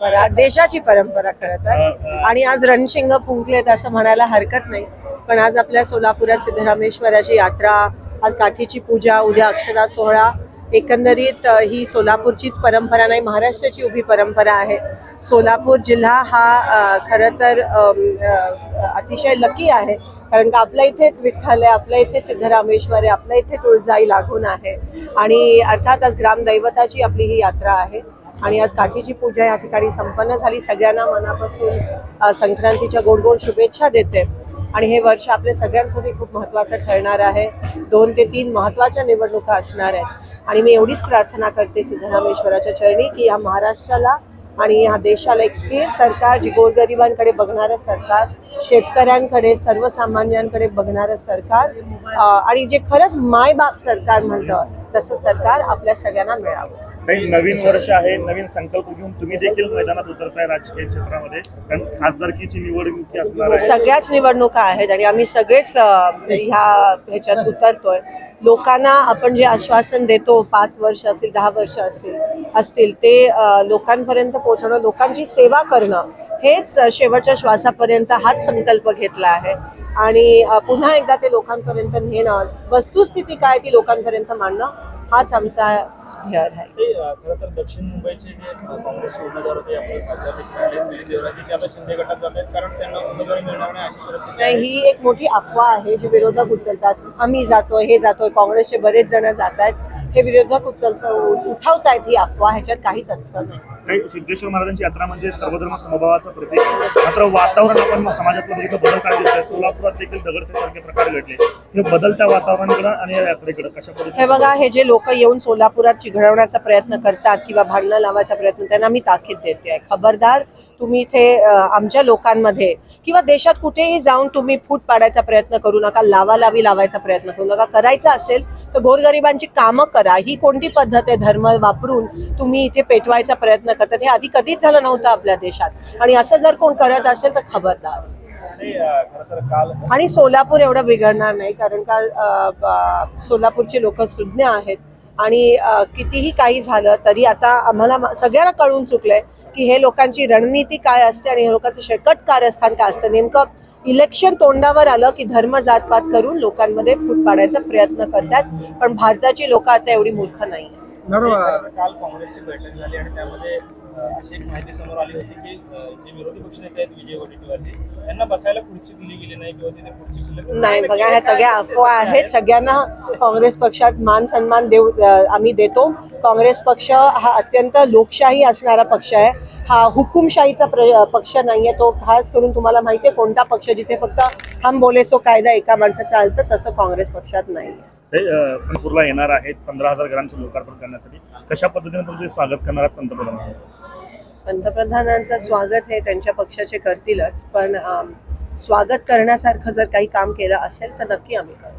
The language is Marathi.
परंपरा देशाची परंपरा खरं तर. आणि आज रणशिंग फुंकलेत असं म्हणायला हरकत नाही. पण आज आपल्या सोलापुरात सिद्धरामेश्वराची यात्रा आज काठीची पूजा उद्या अक्षदा सोहळा. एकंदरीत ही सोलापूरचीच परंपरा नाही महाराष्ट्राची उभी परंपरा आहे. सोलापूर जिल्हा हा खरं तर अतिशय लकी आहे. कारण का आपल्या इथेच विठ्ठल आहे आपल्या इथे सिद्धरामेश्वर आहे आपल्या इथे तुळजाई लागून आहे. आणि अर्थात आज ग्रामदैवताची आपली ही यात्रा आहे. आणि आज काठीची पूजा या ठिकाणी संपन्न झाली. सगळ्यांना मनापासून संक्रांतीच्या गोड गोड शुभेच्छा देते. आणि हे वर्ष आपल्या सगळ्यांसाठी खूप महत्त्वाचं ठरणार आहे. दोन ते तीन महत्त्वाच्या निवडणुका असणार आहेत. आणि मी एवढीच प्रार्थना करते सिद्धरामेश्वराच्या चरणी की या महाराष्ट्राला आणि ह्या देशाला एक स्थिर सरकार जी गोरगरिबांकडे बघणारं सरकार शेतकऱ्यांकडे सर्वसामान्यांकडे बघणारं सरकार आणि जे खरंच मायबाप सरकार म्हणतं तसं सरकार आपल्या सगळ्यांना मिळावं. काही नवीन वर्ष आहे नवीन संकल्प घेऊन तुम्ही देखील मैदानात उतरताय राजकीय क्षेत्रामध्ये. कारण खासदारकीची निवडणूक असणार आहे. सगळ्याच निवडणुका आहेत आणि आम्ही सगळेच ह्या ह्याच्यात उतरतोय. लोकांना आपण जे आश्वासन देतो पाच वर्ष असतील दहा वर्ष असतील असतील ते लोकांपर्यंत पोहोचणं लोकांची सेवा करणं हेच शेवटच्या श्वासापर्यंत हाच संकल्प घेतला आहे. आणि पुन्हा एकदा ते लोकांपर्यंत नेणं वस्तुस्थिती काय ती लोकांपर्यंत मांडणं हाच आमचा ध्येय आहे. खरं तर दक्षिण मुंबईचे जे काँग्रेसचे उमेदवार होते आपले खासदार देखील आले, मिलिंद देवराजी ते आता शिंदे गटात जात आहेत. कारण त्यांना उमेदवारी मिळणार नाही अशी परिस्थिती नाही आहे ही एक मोठी अफवा आहे जी विरोधक उचलतात. आम्ही जातोय हे जातोय काँग्रेसचे बरेच जण जात आहेत. हे विरोधक उचलत उठवतायत ही अफवा ह्याच्यात काही तथ्य नाही. काही सिद्धेश्वर महाराजांची यात्रा म्हणजे सर्वधर्म समभावाचं प्रतीक. मात्र वातावरण आपण समाजातलं बघितलं बदल काय दिसतोय? सोलापुरात देखील दगडचे सारखे प्रकार घडले. ते बदलत्या वातावरणाकडे आणि या यात्रेकडे कशा हे बघा हे जे लोक येऊन सोलापुरात चिघळवण्याचा प्रयत्न करतात किंवा भांडणं लावायचा प्रयत्न त्यांना मी ताकीद देते. आहे खबरदार तुम्ही इथे आमच्या लोकांमध्ये किंवा देशात कुठेही जाऊन तुम्ही फूट पाडायचा प्रयत्न करू नका लावालावी लावायचा प्रयत्न करू नका. करायचा असेल तर गोरगरिबांची कामं करा. ही कोणती पद्धत आहे? धर्म वापरून तुम्ही इथे पेटवायचा प्रयत्न करतात. हे आधी कधीच झालं नव्हतं आपल्या देशात. आणि असं जर कोण करत असेल तर खबरदार. आणि सोलापूर एवढं बिघडणार नाही कारण का सोलापूरचे लोक सुज्ञ आहेत. आणि कितीही काही झालं तरी आता आम्हाला सगळ्यांना कळून चुकलंय की हे लोकांची रणनीती काय असते आणि हे लोकांचं शेकट कारस्थान काय असतं. नेमकं इलेक्शन तोंडावर आलं की धर्म जातपात करून लोकांमध्ये फूट पाडायचा प्रयत्न करतात पण भारताची लोक आता एवढी मूर्ख नाही काल काँग्रेसची बैठक झाली आणि त्यामध्ये अशी एक माहिती समोर आली होती की जे विरोधी पक्षनेते आहेत विजय त्यांना बसायला खुर्ची दिली गेली नाही किंवा तिथे खुर्ची शिल्लक नाही. बघा ह्या सगळ्या अफवा आहेत. सगळ्यांना काँग्रेस पक्षात मान सन्मान देऊ आम्ही देतो. काँग्रेस पक्ष हा अत्यंत लोकशाही असणारा पक्ष आहे. हा हुकुमशाहीचा प्र पक्ष नाहीये. तो खास करून तुम्हाला माहिती आहे कोणता पक्ष जिथे फक्त हम बोले सो कायदा एका माणसाचं चालतं तसं काँग्रेस पक्षात नाही ते पंढरपूरला येणार आहेत. पंधरा हजार घरांचं लोकार्पण करण्यासाठी. कशा पद्धतीने तुमचे स्वागत करणार आहेत पंतप्रधानांचं? पंतप्रधानांचं स्वागत हे त्यांच्या पक्षाचे करतीलच पण स्वागत करण्यासारखं जर काही काम केलं असेल तर नक्की आम्ही करू